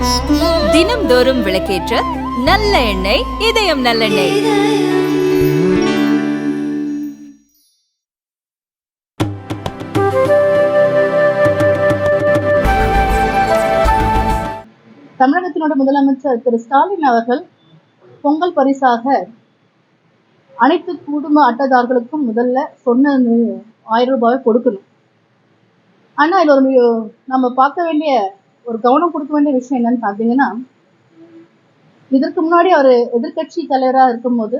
தினம்தோறும் விளக்கேற்ற நல்ல எண்ணெய் இதயம் நல்லெண்ணெய் தமிழகத்தினோட முதலமைச்சர் திரு ஸ்டாலின் அவர்கள் பொங்கல் பரிசாக அனைத்து குடும்ப அட்டைதாரர்களுக்கும் முதல்ல சொன்ன ஆயிரம் ரூபாய் கொடுக்கணும். ஆனா இதுல ஒரு நம்ம பார்க்க வேண்டிய ஒரு கவனம் கொடுக்க வேண்டிய விஷயம் என்னன்னு பார்த்தீங்கன்னா இதற்கு முன்னாடி அவர் எதிர்க்கட்சி தலைவராக இருக்கும்போது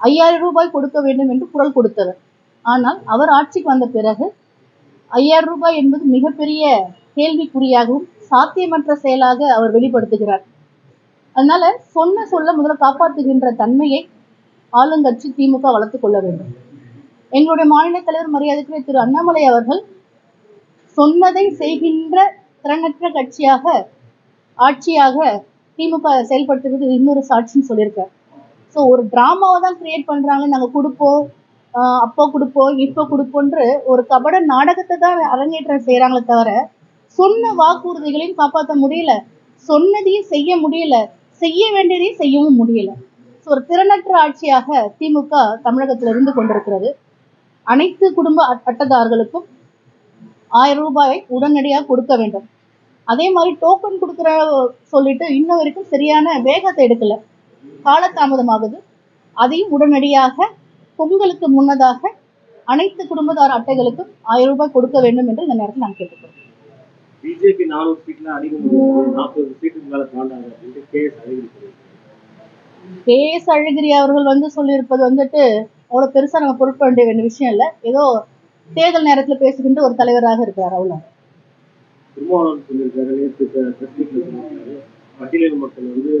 ஐயாயிரம் ரூபாய் கொடுக்க வேண்டும் என்று குரல் கொடுத்தவர். ஆனால் அவர் ஆட்சிக்கு வந்த பிறகு ஐயாயிரம் ரூபாய் என்பது மிகப்பெரிய கேள்விக்குறியாகவும் சாத்தியமற்ற செயலாக அவர் வெளிப்படுத்துகிறார். அதனால சொன்ன சொல்ல முதல்ல காப்பாற்றுகின்ற தன்மையை ஆளுங்கட்சி திமுக வளர்த்துக் கொள்ள வேண்டும். எங்களுடைய மாநில தலைவர் மரியாதைக்குரிய திரு அண்ணாமலை அவர்கள் சொன்னதை செய்கின்ற திறனற்ற கட்சியாக ஆட்சியாக திமுக செயல்படுத்துறது இன்னொரு சாட்சின்னு சொல்லியிருக்கார். ஸோ ஒரு ட்ராமாவை தான் கிரியேட் பண்ணுறாங்க நாங்க கொடுப்போம் அப்போ கொடுப்போம் இப்போ கொடுப்போன்று ஒரு கபட நாடகத்தை தான் அரங்கேற்றம் செய்கிறாங்களே தவிர சொன்ன வாக்குறுதிகளையும் காப்பாற்ற முடியல. சொன்னதையும் செய்ய முடியல. செய்ய வேண்டியதையும் செய்யவும் முடியல. ஸோ ஒரு திறனற்ற ஆட்சியாக திமுக தமிழகத்தில் இருந்து கொண்டிருக்கிறது. அனைத்து குடும்ப அட்டதாரர்களுக்கும் ஆயிரம் ரூபாயை உடனடியாக கொடுக்க வேண்டும். அதே மாதிரி டோக்கன் கொடுக்குற சொல்லிட்டு இன்ன வரைக்கும் சரியான வேகத்தை எடுக்கல. காலதாமதமாகுது. அதையும் உடனடியாக பொங்கலுக்கு முன்னதாக அனைத்து குடும்பத்தார் அட்டைகளுக்கும் ஆயிரம் ரூபாய் கொடுக்க வேண்டும் என்று இந்த நேரத்தில் நான் கேட்டுக்கிறேன் பிஜேபி நானூறு சீட்ல அடிக்க முடியும் நாற்பது சீட்டுக்கு மேல தாண்டாங்க அப்படின்ட்டு கே எஸ் அழகிரி சொல்லியிருக்காரு. கே எஸ் அழகிரி அவர்கள் வந்து சொல்லியிருப்பது வந்துட்டு அவ்வளவு பெருசா நம்ம பொருட்பட வேண்டிய வேண்டிய விஷயம் இல்லை. ஏதோ தேர்தல் நேரத்துல பேசுகின்ற ஒரு தலைவராக இருக்கிறார் அவ்வளவு திருமாவளவன் சொல்லியிருக்காரு நேற்று பட்டியலின மக்கள் வந்து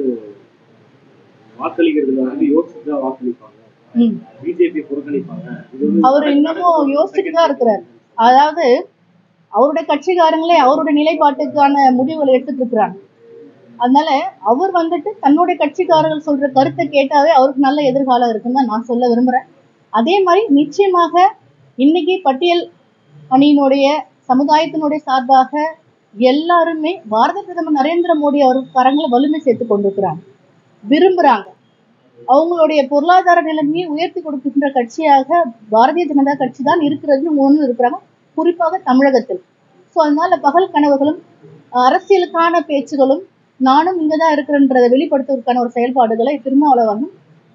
வாக்களிக்கிறதுல வந்து யோசிச்சு தான் வாக்களிப்பாங்க. பிஜேபி புறக்கணிப்பாங்க. அவர் இன்னமும் யோசிச்சுட்டு தான் இருக்கிறார். அதாவது அவருடைய கட்சிக்காரங்களே அவருடைய நிலைப்பாட்டுக்கான முடிவுகளை எடுத்துட்டு இருக்கிறாங்க. அதனால அவர் வந்துட்டு தன்னுடைய கட்சிக்காரர்கள் சொல்ற கருத்தை கேட்டாவே அவருக்கு நல்ல எதிர்காலம் இருக்குன்னு தான் நான் சொல்ல விரும்புறேன். அதே மாதிரி நிச்சயமாக இன்னைக்கு பட்டியல் அணியினுடைய சமுதாயத்தினுடைய சார்பாக எல்லாருமே பாரத பிரதமர் நரேந்திர மோடி அவர் கரங்களை வலிமை சேர்த்து கொண்டிருக்கிறாங்க. விரும்புறாங்க. அவங்களுடைய பொருளாதார நிலைமையை உயர்த்தி கொடுக்கின்ற கட்சியாக பாரதிய ஜனதா கட்சி தான் இருக்கிறதுன்னு ஒன்று இருக்கிறாங்க. குறிப்பாக தமிழகத்தில். ஸோ அதனால பகல் கனவுகளும் அரசியலுக்கான பேச்சுகளும் நானும் இங்கே தான் இருக்கிறேன்றதை வெளிப்படுத்துவதற்கான ஒரு செயல்பாடுகளை திருமாவளவனும்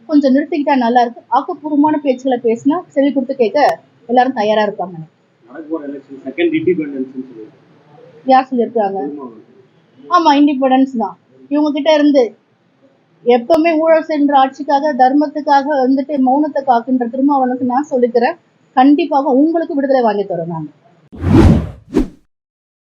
கொஞ்சம் நிறுத்திக்கிட்டா நல்லா இருக்கு. ஆக்கப்பூர்வமான பேச்சுகளை பேசினா செவி கொடுத்து கேட்க எல்லாரும் தயாரா இருப்பாங்க. யார் சொல்லியிருக்காங்க ஆமா இண்டிபெண்டன்ஸ் தான். இவங்க கிட்ட இருந்து எப்பவுமே ஊழல் சென்ற ஆட்சிக்காக தர்மத்துக்காக வந்துட்டு மௌனத்தை காக்குன்றது திரும்ப அவனுக்கு நான் சொல்லிக்கிறேன் கண்டிப்பாக உங்களுக்கு விடுதலை வாங்கி தரோம் நாங்க